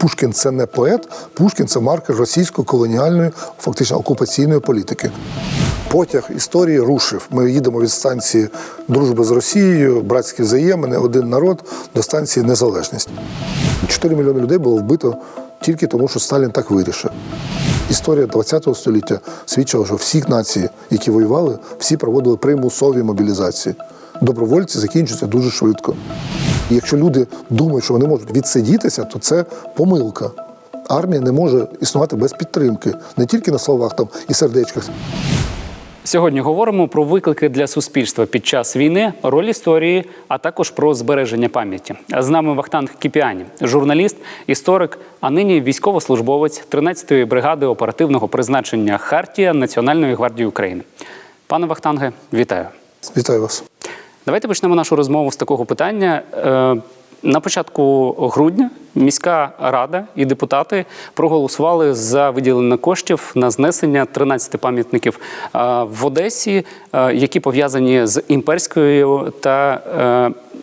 Пушкін це не поет, Пушкін це маркер російської колоніальної, фактично окупаційної політики. Потяг історії рушив. Ми їдемо від станції Дружби з Росією, братські взаємини, один народ до станції Незалежність. 4 мільйони людей було вбито тільки тому, що Сталін так вирішив. Історія ХХ століття свідчила, що всі нації, які воювали, всі проводили примусові мобілізації. Добровольці закінчуються дуже швидко. І якщо люди думають, що вони можуть відсидітися, то це помилка. Армія не може існувати без підтримки, не тільки на словах там і сердечках. Сьогодні говоримо про виклики для суспільства під час війни, роль історії, а також про збереження пам'яті. З нами Вахтанг Кіпіані, журналіст, історик, а нині військовослужбовець 13-ї бригади оперативного призначення Хартія Національної гвардії України. Пане Вахтанге, вітаю. Вітаю вас. Давайте почнемо нашу розмову з такого питання. Е, На початку грудня міська рада і депутати проголосували за виділення коштів на знесення 13 пам'ятників е, в Одесі, е, які пов'язані з імперською та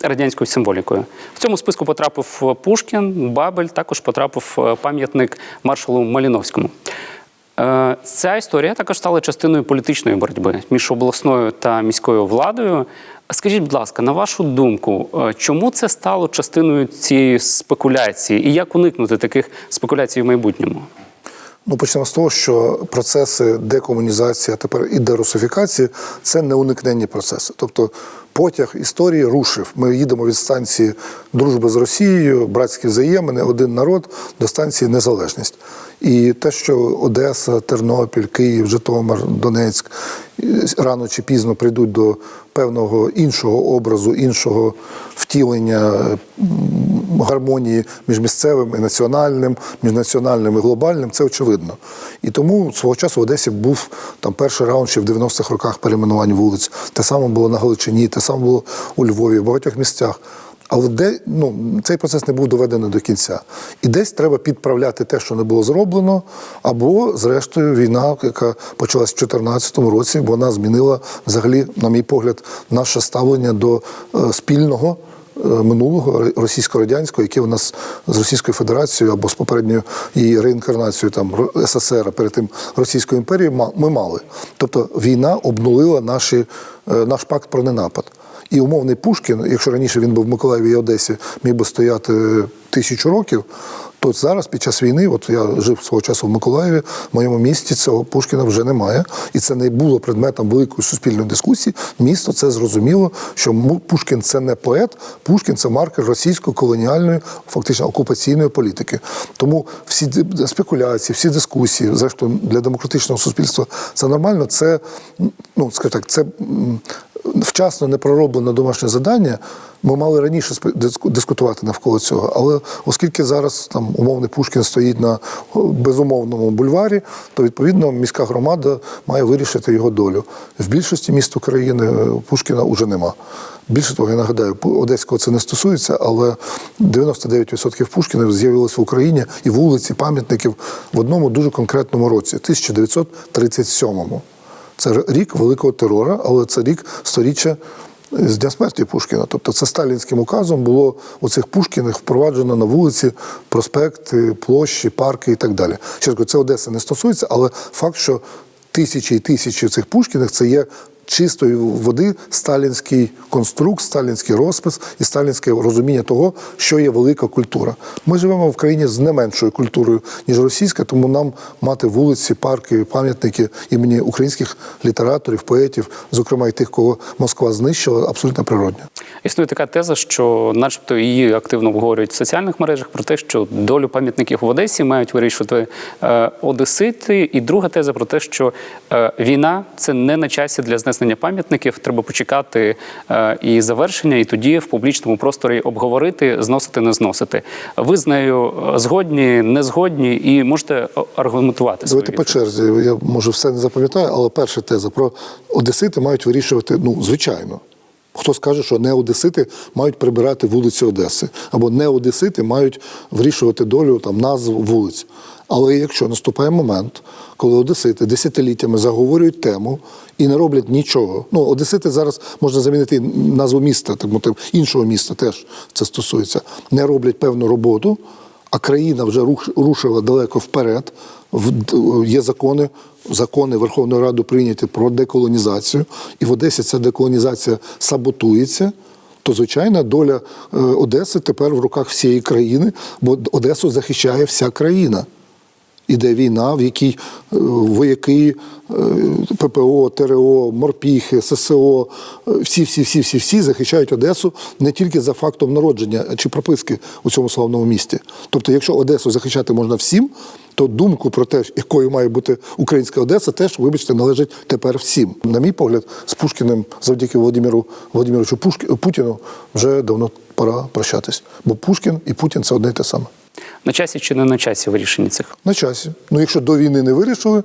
радянською символікою. В цьому списку потрапив Пушкін, Бабель, також потрапив пам'ятник маршалу Маліновському. Ця історія також стала частиною політичної боротьби між обласною та міською владою. Скажіть, будь ласка, на вашу думку, е, чому це стало частиною цієї спекуляції, і як уникнути таких спекуляцій в майбутньому? Ну, почнемо з того, що процеси декомунізації, а тепер і дерусифікації це неуникненні процеси. Тобто потяг історії рушив. Ми їдемо від станції Дружби з Росією, братські взаємини, один народ до станції Незалежність. І те, що Одеса, Тернопіль, Київ, Житомир, Донецьк рано чи пізно прийдуть до певного іншого образу, іншого втілення гармонії між місцевим і національним, між національним і глобальним, це очевидно. І тому свого часу в Одесі був там перший раунд ще в 90-х роках перейменувань вулиць. Те саме було на Галичині, те саме було у Львові, в багатьох місцях. Але де ну цей процес не був доведений до кінця, і десь треба підправляти те, що не було зроблено, або, зрештою, війна, яка почалась в 2014 році, вона змінила взагалі, на мій погляд, наше ставлення до е, спільного. е, Минулого російсько-радянського, яке у нас з Російською Федерацією або з попередньою її реінкарнацією там СССР, перед тим Російської імперії, ма- ми мали. Тобто війна обнулила наші, е, наш пакт про ненапад. І умовний Пушкін, якщо раніше він був в Миколаєві і Одесі, міг би стояти тисячу років, то зараз під час війни, от я жив свого часу в Миколаєві, в моєму місті цього Пушкіна вже немає. І це не було предметом великої суспільної дискусії. Місто це зрозуміло, що Пушкін це не поет, Пушкін це маркер російської колоніальної, фактично окупаційної політики. Тому всі спекуляції, всі дискусії, зрештою для демократичного суспільства це нормально. Це ну скажімо так, це. Вчасно не пророблене домашнє завдання. Ми мали раніше дискутувати навколо цього. Але оскільки зараз там умовний Пушкін стоїть на безумовному бульварі, то відповідно міська громада має вирішити його долю. В більшості міст України е, Пушкіна вже нема. Більше того, я нагадаю, Одеського це не стосується, але 99% Пушкінів з'явилось в Україні і вулиці, пам'ятників в одному дуже конкретному році 1937-му. Це рік великого терора, але це рік сторіччя з дня смерті Пушкіна. Тобто це сталінським указом було у цих Пушкіних впроваджено на вулиці проспекти, площі, парки і так далі. Ще це Одеси не стосується, але факт, що тисячі і тисячі цих Пушкіних це є чистої води сталінський конструкт, сталінський розпис і сталінське розуміння того, що є велика культура. Ми живемо в країні з не меншою культурою, ніж російська, тому нам мати вулиці, парки, пам'ятники імені українських літераторів, поетів, зокрема і тих, кого Москва знищила, абсолютно природньо. Існує така теза, що, начебто, її активно обговорюють в соціальних мережах про те, що долю пам'ятників в Одесі мають вирішувати е, одесити. І друга теза про те, що е, війна це не на часі для знесення пам'ятників. Треба почекати е, і завершення, і тоді в публічному просторі обговорити, зносити, не зносити. Ви з нею е, згодні, не згодні, і можете аргументувати свою Давайте по черзі. Я може все не запам'ятаю, але перша теза про одесити мають вирішувати, ну, звичайно. Хто скаже, що не одесити мають прибирати вулиці Одеси, або не одесити мають вирішувати долю там назв вулиць. Але якщо наступає момент, коли одесити десятиліттями заговорюють тему і не роблять нічого, ну одесити зараз можна замінити назву міста, мовити, іншого міста теж це стосується, не роблять певну роботу. а країна вже руш- рушила далеко вперед. В- Є закони, закони Верховної Ради прийняті про деколонізацію, і в Одесі ця деколонізація саботується. То звичайна доля е, Одеси тепер в руках всієї країни, бо Одесу захищає вся країна. Іде війна, в якій е, вояки, е, ППО, ТРО, морпіхи, ССО, е, всі, всі, всі, всі, всі захищають Одесу не тільки за фактом народження чи прописки у цьому славному місті. Тобто, якщо Одесу захищати можна всім, то думку про те, якою має бути українська Одеса, теж, вибачте, належить тепер всім. На мій погляд, з Пушкіним, завдяки Володимиру Володимировичу Путіну, вже давно пора прощатись. Бо Пушкін і Путін це одне й те саме. На часі чи не на часі вирішення цих? На часі. Ну, якщо до війни не вирішили,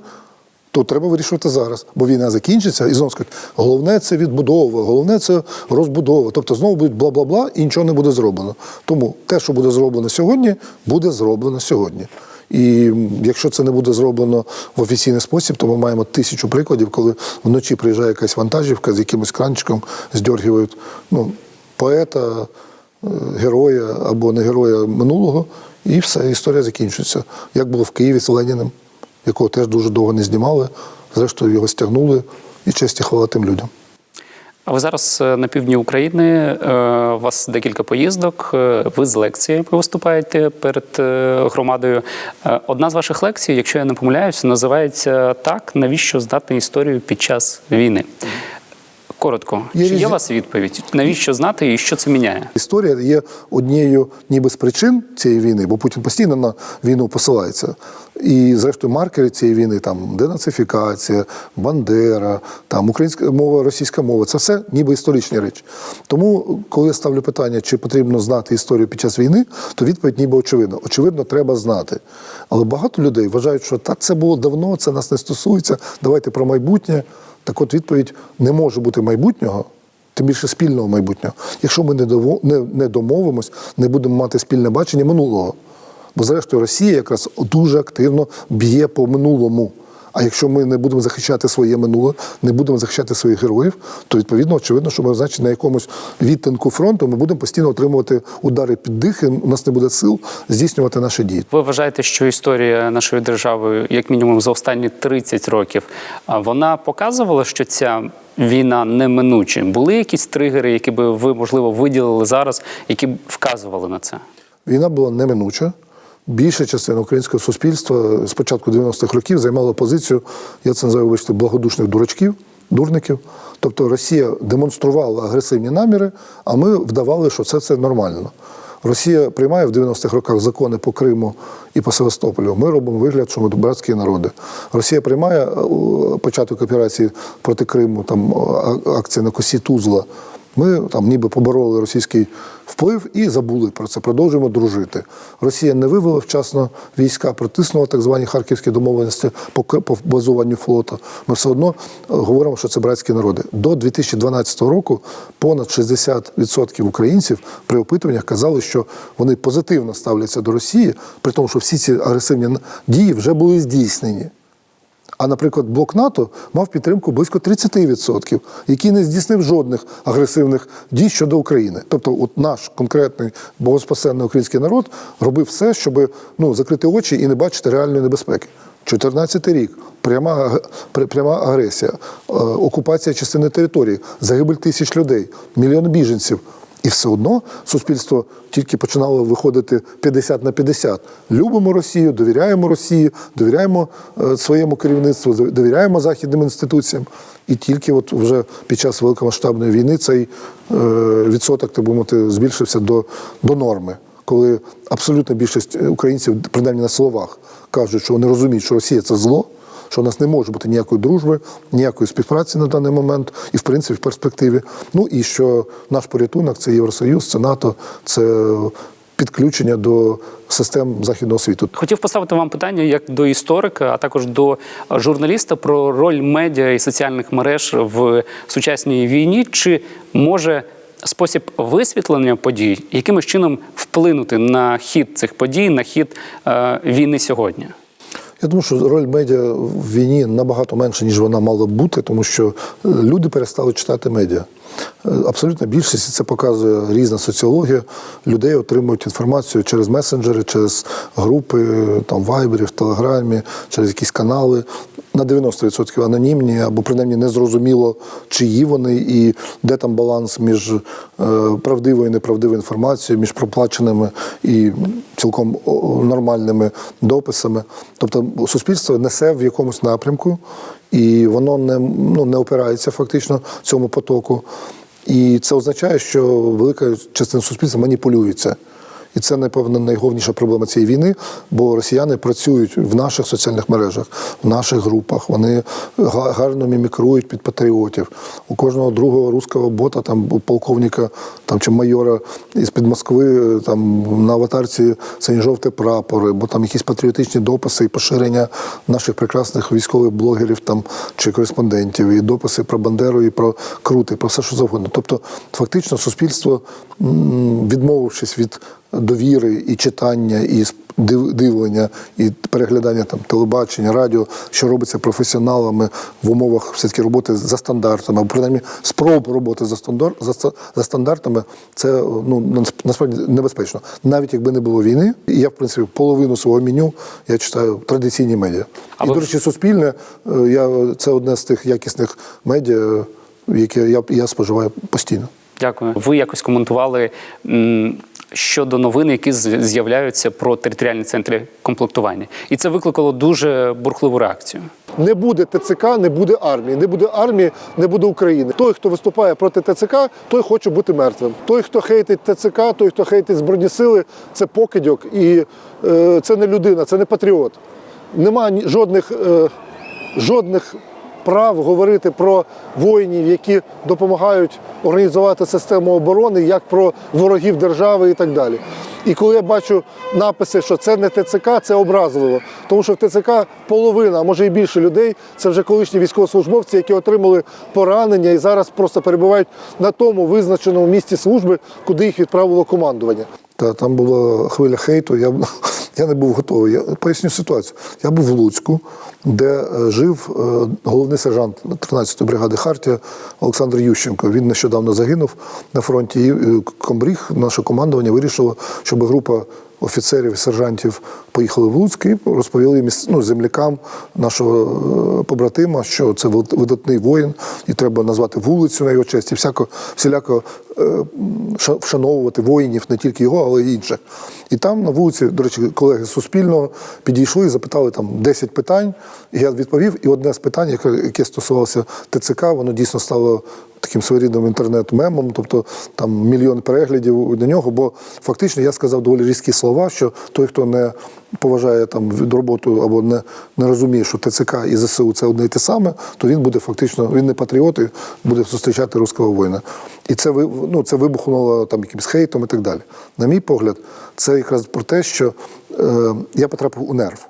то треба вирішувати зараз. Бо війна закінчиться і знову скажуть, головне це відбудова, головне це розбудова. Тобто знову будуть бла-бла-бла і нічого не буде зроблено. Тому те, що буде зроблено сьогодні, буде зроблено сьогодні. І якщо це не буде зроблено в офіційний спосіб, то ми маємо тисячу прикладів, коли вночі приїжджає якась вантажівка з якимось кранчиком, здьоргують ну, поета, е, героя або не героя минулого, і все, історія закінчується. Як було в Києві з Леніним, якого теж дуже довго не знімали, зрештою його стягнули, і честь і хвала тим людям. А ви зараз е, на півдні України, е, у вас декілька поїздок, е, ви з лекцією виступаєте перед громадою. Одна з ваших лекцій, якщо я не помиляюся, називається так, навіщо знати історію під час війни? Коротко, Є чи є у вас відповідь? Навіщо знати і що це міняє? Історія є однією ніби з причин цієї війни, бо Путін постійно на війну посилається. І, зрештою, маркери цієї війни там денацифікація, Бандера, там українська мова, російська мова це все ніби історичні речі. Тому, коли я ставлю питання, чи потрібно знати історію під час війни, то відповідь ніби очевидна. Очевидно, треба знати. Але багато людей вважають, що так це було давно, це нас не стосується. Давайте про майбутнє. Так от відповідь не може бути майбутнього, тим більше спільного майбутнього. Якщо ми не, домовимось, не будемо мати спільне бачення минулого. Бо, зрештою, Росія якраз дуже активно б'є по минулому. А якщо ми не будемо захищати своє минуле, не будемо захищати своїх героїв, то відповідно очевидно, що ми значить, на якомусь відтинку фронту ми будемо постійно отримувати удари під дих, і у нас не буде сил здійснювати наші дії. Ви вважаєте, що історія нашої держави, як мінімум за останні 30 років, вона показувала, що ця війна неминуча? Були якісь тригери, які би ви, можливо, виділили зараз, які б вказували на це? Війна була неминуча. Більша частина українського суспільства з початку 90-х років займала позицію, я це називаю, вибачте, благодушних дурачків, дурників. Тобто Росія демонструвала агресивні наміри, а ми вдавали, що це, це нормально. Росія приймає в 90-х роках закони по Криму і по Севастополю. Ми робимо вигляд, що ми братські народи. Росія приймає е, початок операції проти Криму, там акція на косі Тузла. Ми там ніби побороли російський вплив і забули про це. Продовжуємо дружити. Росія не вивела вчасно війська, притиснула так звані харківські домовленості по, базуванню флоту. Ми все одно е, говоримо, що це братські народи. До 2012 року понад 60% українців при опитуваннях казали, що вони позитивно ставляться до Росії, при тому, що всі ці агресивні дії вже були здійснені. А, наприклад, блок НАТО мав підтримку близько 30%, який не здійснив жодних агресивних дій щодо України. Тобто, от наш конкретний богоспасенний український народ робив все, щоб ну, закрити очі і не бачити реальної небезпеки. 14 рік, пряма, пряма агресія, е, окупація частини території, загибель тисяч людей, мільйон біженців. І все одно суспільство тільки починало виходити 50 на 50. Любимо Росію, довіряємо Росії, довіряємо е, своєму керівництву, довіряємо західним інституціям. І тільки от вже під час великомасштабної війни цей е, відсоток, так би мовити, збільшився до, до норми. Коли абсолютна більшість українців, принаймні на словах, кажуть, що вони розуміють, що Росія це зло, що у нас не може бути ніякої дружби, ніякої співпраці на даний момент, і в принципі в перспективі. Ну і що наш порятунок це Євросоюз, це НАТО, це підключення до систем західного світу. Хотів поставити вам питання як до історика, а також до журналіста про роль медіа і соціальних мереж в сучасній війні. Чи може спосіб висвітлення подій якимось чином вплинути на хід цих подій, на хід е, війни сьогодні? Я думаю, що роль медіа в війні набагато менша, ніж вона мала б бути, тому що е, люди перестали читати медіа. Е, Абсолютна більшість і це показує різна соціологія. Людей отримують інформацію через месенджери, через групи, е, там вайбері, в Телеграмі, через якісь канали. На 90% анонімні або принаймні незрозуміло, чиї вони і де там баланс між е, правдивою і неправдивою інформацією, між проплаченими і цілком нормальними дописами. Тобто суспільство несе в якомусь напрямку, і воно не, ну, не опирається фактично цьому потоку. І це означає, що велика частина суспільства маніпулюється. І це, напевно, найголовніша проблема цієї війни, бо росіяни працюють в наших соціальних мережах, в наших групах. Вони га- гарно мімікрують під патріотів. У кожного другого руського бота, там у полковника там, чи майора із-під Москви там на аватарці синьо-жовті прапори, бо там якісь патріотичні дописи і поширення наших прекрасних військових блогерів там чи кореспондентів, і дописи про Бандеру, і про Крути, про все, що завгодно. Тобто, фактично, суспільство, відмовившись від довіри і читання, і дивлення, і переглядання там телебачення, радіо, що робиться професіоналами в умовах все-таки роботи за стандартами, або принаймні спроб роботи за стандар, за, за стандартами, це ну насправді небезпечно. Навіть якби не було війни, я в принципі половину свого меню я читаю традиційні медіа. А і, до речі, суспільне е, я це одне з тих якісних медіа, яке я, я споживаю постійно. Дякую. Ви якось коментували м, щодо новин, які з'являються про територіальні центри комплектування. І це викликало дуже бурхливу реакцію. Не буде ТЦК, не буде армії. Не буде армії, не буде України. Той, хто виступає проти ТЦК, той хоче бути мертвим. Той, хто хейтить ТЦК, той, хто хейтить Збройні сили, це покидьок. І е, це не людина, це не патріот. Нема жодних, е, жодних прав говорити про воїнів, які допомагають організувати систему оборони, як про ворогів держави і так далі. І коли я бачу написи, що це не ТЦК, це образливо. Тому що в ТЦК половина, а може і більше людей, це вже колишні військовослужбовці, які отримали поранення і зараз просто перебувають на тому визначеному місці служби, куди їх відправило командування. Та там була хвиля хейту. Я, я не був готовий. Я поясню ситуацію. Я був в Луцьку, де е, жив е, головний сержант 13-ї бригади Хартія Олександр Ющенко. Він нещодавно загинув на фронті. І е, комбріг, наше командування вирішило, щоб група офіцерів і сержантів поїхали в Луцьк і розповіли міс- ну, землякам нашого е, побратима, що це вид- видатний воїн, і треба назвати вулицю на його честь, і всяко, всіляко е, вшановувати воїнів, не тільки його, але й інших. І там на вулиці, до речі, колеги з Суспільного підійшли і запитали там 10 питань. І я відповів. І одне з питань, яке стосувалося ТЦК, воно дійсно стало таким своєрідним інтернет-мемом, тобто там мільйон переглядів на нього. Бо фактично я сказав доволі різкі слова, що той, хто не поважає там від роботу або не, не розуміє, що ТЦК і ЗСУ це одне і те саме, то він буде фактично, він не патріот і буде зустрічати руського воїна. І це ну, це вибухнуло там якимсь хейтом і так далі. На мій погляд, це якраз про те, що е, я потрапив у нерв.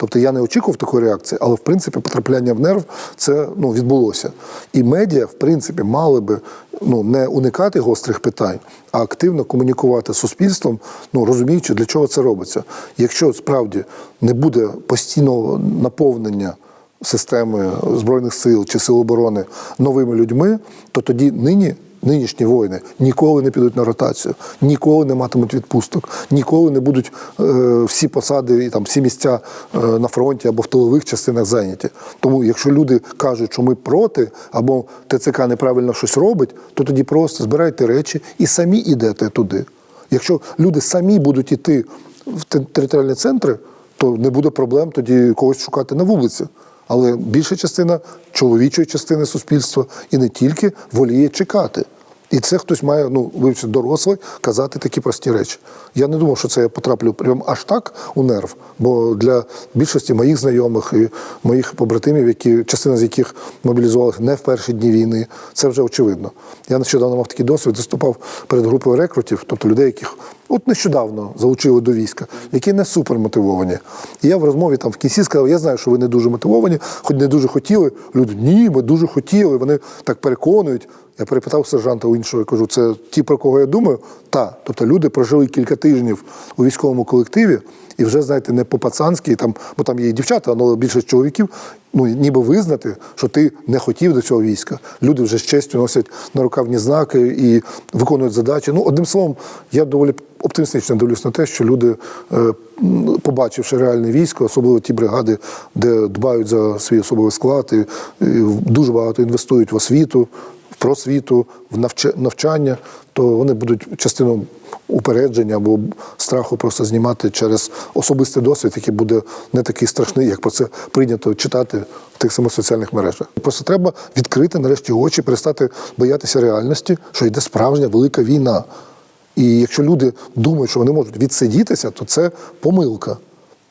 Тобто я не очікував такої реакції, але в принципі потрапляння в нерв це ну, відбулося. І медіа, в принципі, мали би ну, не уникати гострих питань, а активно комунікувати з суспільством, ну розуміючи, для чого це робиться. Якщо справді не буде постійного наповнення системи збройних сил чи сил оборони новими людьми, то тоді нині. Нинішні воїни ніколи не підуть на ротацію, ніколи не матимуть відпусток, ніколи не будуть е, всі посади і там всі місця е, на фронті або в тилових частинах зайняті. Тому, якщо люди кажуть, що ми проти, або ТЦК неправильно щось робить, то тоді просто збирайте речі і самі йдете туди. Якщо люди самі будуть йти в територіальні центри, то не буде проблем тоді когось шукати на вулиці. Але більша частина чоловічої частини суспільства і не тільки воліє чекати. І це хтось має, ну, вивчити дорослий, казати такі прості речі. Я не думав, що це я потраплю прямо аж так у нерв, бо для більшості моїх знайомих і моїх побратимів, які, частина з яких мобілізувалася не в перші дні війни, це вже очевидно. Я нещодавно мав такий досвід, виступав перед групою рекрутів, тобто людей, яких от нещодавно залучили до війська, які не супер мотивовані. І я в розмові там в кінці сказав, я знаю, що ви не дуже мотивовані, хоч не дуже хотіли. Люди, ні, ми дуже хотіли. Вони так переконують. Я перепитав сержанта у іншого, я кажу, це ті, про кого я думаю? Та, тобто люди прожили кілька тижнів у військовому колективі, і вже, знаєте, не по-пацанськи, там, бо там є і дівчата, але більше чоловіків, ну ніби визнати, що ти не хотів до цього війська. Люди вже з честю носять нарукавні знаки і виконують задачі. Ну, одним словом, я доволі оптимістично дивлюсь на те, що люди, е, побачивши реальне військо, особливо ті бригади, де дбають за свій особовий склад, і, дуже багато інвестують в освіту, просвіту, в навча- навчання, то вони будуть частину упередження або страху просто знімати через особистий досвід, який буде не такий страшний, як про це прийнято читати в тих самих соціальних мережах. Просто треба відкрити нарешті очі, перестати боятися реальності, що йде справжня велика війна. І якщо люди думають, що вони можуть відсидітися, то це помилка.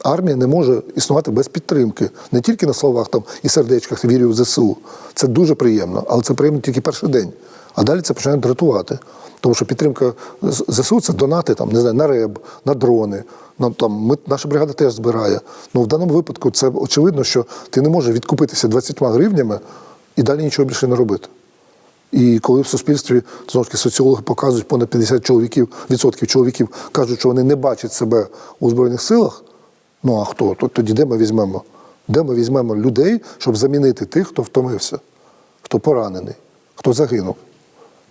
Армія не може існувати без підтримки. Не тільки на словах там і сердечках вірю в ЗСУ. Це дуже приємно, але це приємно тільки перший день. А далі це починає дратувати. Тому що підтримка ЗСУ це донати там, не знаю, на РЕБ, на дрони. На, там, ми, наша бригада теж збирає. Ну, в даному випадку це очевидно, що ти не можеш відкупитися 20 гривнями і далі нічого більше не робити. І коли в суспільстві знову ж таки соціологи показують, понад 50 чоловіків, відсотків чоловіків кажуть, що вони не бачать себе у Збройних силах, ну а хто? То- Тоді де ми візьмемо? Де ми візьмемо людей, щоб замінити тих, хто втомився, хто поранений, хто загинув?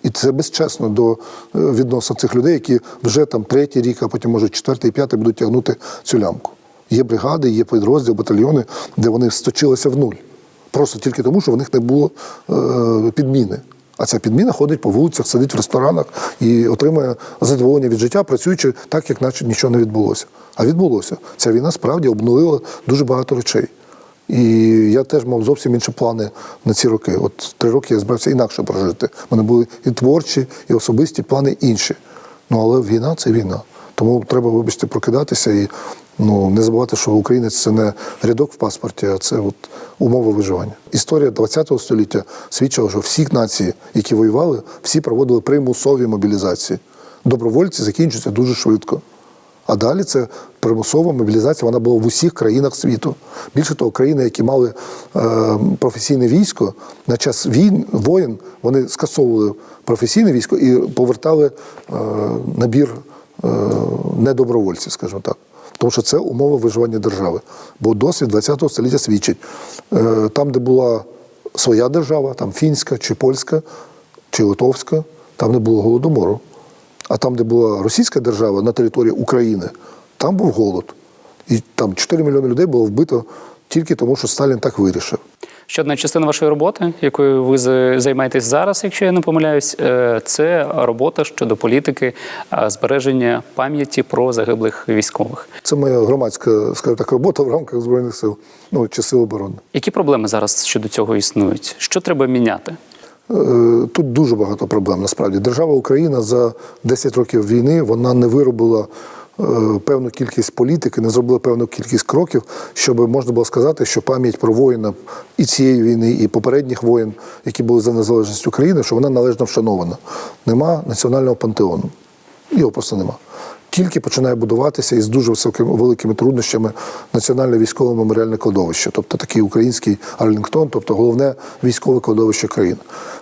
І це безчесно до е, відносно цих людей, які вже там третій рік, а потім, може, четвертий, п'ятий будуть тягнути цю лямку. Є бригади, є підрозділ, батальйони, де вони сточилися в нуль. Просто тільки тому, що в них не було е, підміни. А ця підміна ходить по вулицях, сидить в ресторанах і отримує задоволення від життя, працюючи так, як наче нічого не відбулося. А відбулося. Ця війна справді обнулила дуже багато речей. І я теж мав зовсім інші плани на ці роки. От три роки я збирався інакше прожити. У мене були і творчі, і особисті плани інші. Ну але війна це війна. Тому треба, вибачте, прокидатися і ну, не забувати, що українець це не рядок в паспорті, а це от умова виживання. Історія ХХ століття свідчила, що всі нації, які воювали, всі проводили примусові мобілізації. Добровольці закінчуються дуже швидко. А далі це примусова мобілізація, вона була в усіх країнах світу. Більше того, країни, які мали е, професійне військо, на час війн, воєн, вони скасовували професійне військо і повертали е, набір е, недобровольців, скажімо так. Тому що це умова виживання держави. Бо досвід ХХ століття свідчить, е, там, де була своя держава, там фінська чи польська, чи литовська, там не було голодомору. А там, де була російська держава на території України, там був голод. І там 4 мільйони людей було вбито тільки тому, що Сталін так вирішив. Ще одна частина вашої роботи, якою ви займаєтесь зараз, якщо я не помиляюсь, е, це робота щодо політики е, збереження пам'яті про загиблих військових. Це моя громадська, скажімо так, робота в рамках Збройних сил, ну чи сил оборони. Які проблеми зараз щодо цього існують? Що треба міняти? Е, Тут дуже багато проблем. Насправді держава Україна за 10 років війни вона не виробила певну кількість політики, не зробили певну кількість кроків, щоб можна було сказати, що пам'ять про воїна і цієї війни, і попередніх воїн, які були за незалежність України, що вона належно вшанована. Нема національного пантеону. Його просто нема. Тільки починає будуватися із дуже високими великими труднощами національне військове меморіальне кладовище, тобто такий український Арлінгтон, тобто головне військове кладовище країни.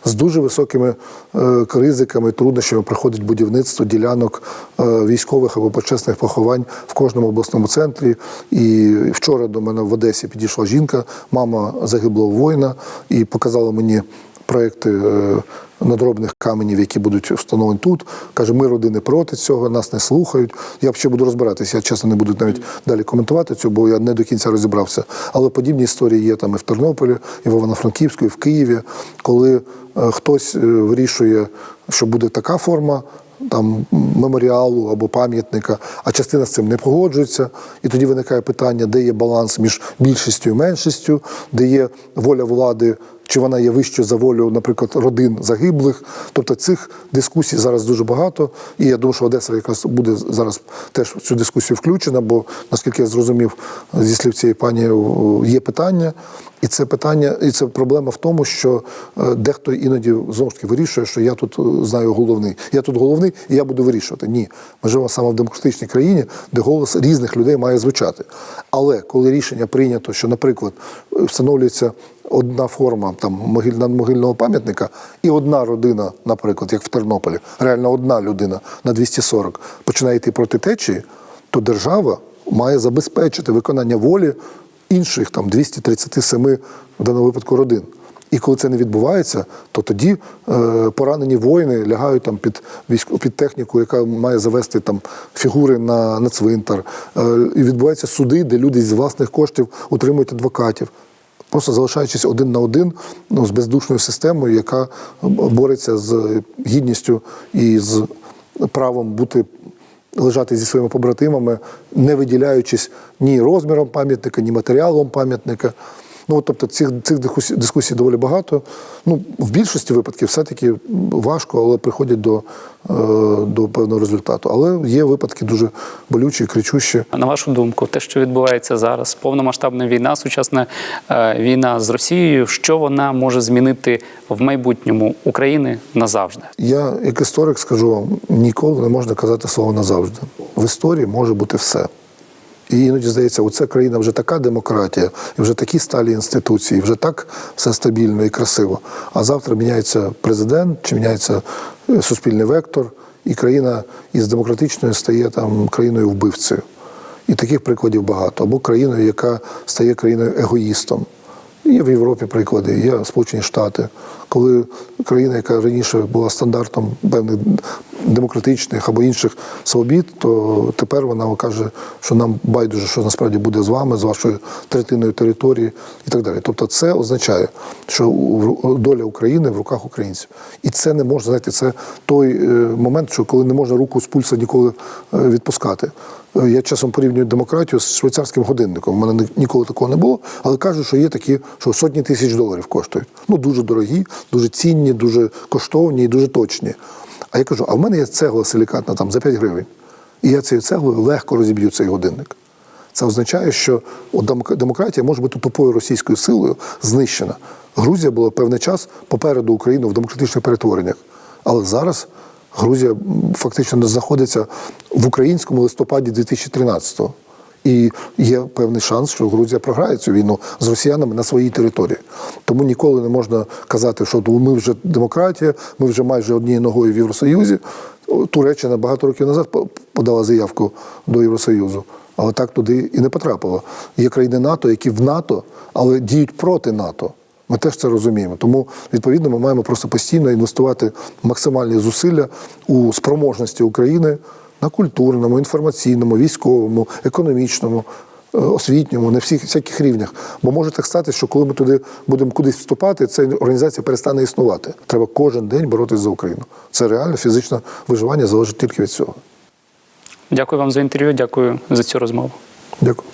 З дуже високими е, ризиками, труднощами приходить будівництво ділянок е, військових або почесних поховань в кожному обласному центрі. І вчора до мене в Одесі підійшла жінка, мама загиблого воїна, і показала мені проекти е, надробних каменів, які будуть встановлені тут. Каже, ми родини проти цього, нас не слухають. Я ще буду розбиратися. Я чесно не буду навіть далі коментувати цю, бо я не до кінця розібрався. Але подібні історії є там і в Тернополі, і в Івано-Франківську, і в Києві, коли е, хтось е, вирішує, що буде така форма. Там меморіалу або пам'ятника, а частина з цим не погоджується. І тоді виникає питання, де є баланс між більшістю і меншістю, де є воля влади, чи вона є вищою за волю, наприклад, родин загиблих. Тобто цих дискусій зараз дуже багато. І я думаю, що Одеса якраз буде зараз теж в цю дискусію включена, бо наскільки я зрозумів зі слів цієї пані, є питання. І це питання, і це проблема в тому, що е, дехто іноді знову ж таки вирішує, що я тут е, знаю головний. Я тут головний, і я буду вирішувати. Ні, ми живемо саме в демократичній країні, де голос різних людей має звучати. Але коли рішення прийнято, що, наприклад, встановлюється одна форма там могиль, надмогильного пам'ятника, і одна родина, наприклад, як в Тернополі, реально одна людина на 240 починає йти проти течії, то держава має забезпечити виконання волі інших там 237 в даному випадку родин. І коли це не відбувається, то тоді е, поранені воїни лягають там під військ, під техніку, яка має завести там фігури на, на цвинтар. Е, і відбуваються суди, де люди з власних коштів утримують адвокатів. Просто залишаючись один на один ну, з бездушною системою, яка бореться з гідністю і з правом бути лежати зі своїми побратимами, не виділяючись ні розміром пам'ятника, ні матеріалом пам'ятника. Ну, от, тобто цих, цих дискусій, дискусій доволі багато. Ну, в більшості випадків все-таки важко, але приходять до, е, до певного результату. Але є випадки дуже болючі, кричущі. На вашу думку, те, що відбувається зараз, повномасштабна війна, сучасна е, війна з Росією, що вона може змінити в майбутньому України назавжди? Я, як історик, скажу вам, ніколи не можна казати слово назавжди. В історії може бути все. І іноді здається, оця країна вже така демократія, і вже такі сталі інституції, вже так все стабільно і красиво. А завтра міняється президент, чи міняється е, суспільний вектор, і країна із демократичною стає там країною вбивцею. І таких прикладів багато. Або країною, яка стає країною егоїстом. Є в Європі приклади, є Сполучені Штати, коли країна, яка раніше була стандартом певних демократичних або інших свобід, то тепер вона каже, що нам байдуже, що насправді буде з вами, з вашою третиною території і так далі. Тобто, це означає, що доля України в руках українців. І це не можна, знаєте, це той е, момент, що коли не можна руку з пульса ніколи е, відпускати. Е, Я часом порівнюю демократію з швейцарським годинником. У мене ні- ніколи такого не було, але кажуть, що є такі, що сотні тисяч доларів коштують. Ну дуже дорогі, дуже цінні, дуже коштовні і дуже точні. А я кажу, а в мене є цегла силікатна там за 5 гривень. І я цією цеглою легко розіб'ю цей годинник. Це означає, що демократія може бути тупою російською силою знищена. Грузія була певний час попереду України в демократичних перетвореннях. Але зараз Грузія фактично знаходиться в українському листопаді 2013-го. І є певний шанс, що Грузія програє цю війну з росіянами на своїй території. Тому ніколи не можна казати, що «Ну, ми вже демократія, ми вже майже однією ногою в Євросоюзі. Туреччина багато років назад подала заявку до Євросоюзу, але так туди і не потрапила. Є країни НАТО, які в НАТО, але діють проти НАТО. Ми теж це розуміємо. Тому, відповідно, ми маємо просто постійно інвестувати максимальні зусилля у спроможності України на культурному, інформаційному, військовому, економічному, е, освітньому, на всіх всяких рівнях. Бо може так стати, що коли ми туди будемо кудись вступати, ця організація перестане існувати. Треба кожен день боротися за Україну. Це реально фізичне виживання залежить тільки від цього. Дякую вам за інтерв'ю. Дякую за цю розмову. Дякую.